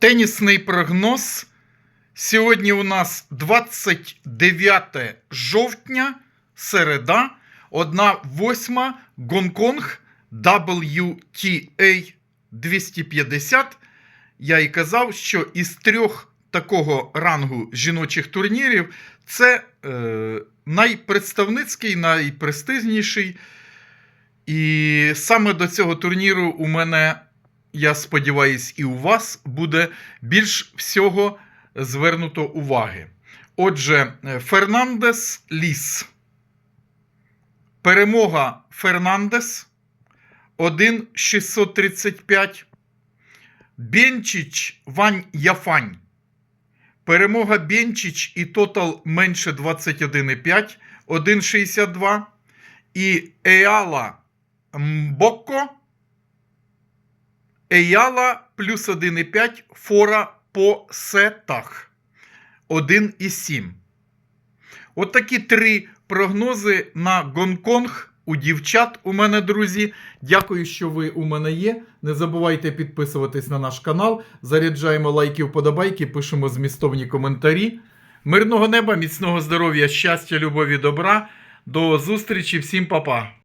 Тенісний прогноз. Сьогодні у нас 29 жовтня, середа, 1-8 Гонконг WTA 250. Я і казав, що із трьох такого рангу жіночих турнірів це е, найпредставницький, найпрестижніший. І саме до цього турніру у мене, я сподіваюсь, і у вас буде більш всього звернуто уваги. Отже, е, Фернандес Ліс. Перемога Фернандес 1,635. Бенчич Вань Яфань. Перемога Бенчич і тотал менше 21,5 1,62. І Еала Мбоко. Еяла плюс 1,5 фора по сетах 1,7. От три прогнози на Гонконг у дівчат у мене, друзі. Дякую, що ви у мене є. Не забувайте підписуватись на наш канал. Заряджаємо лайки, вподобайки, пишемо змістовні коментарі. Мирного неба, міцного здоров'я, щастя, любові, добра. До зустрічі, всім па-па.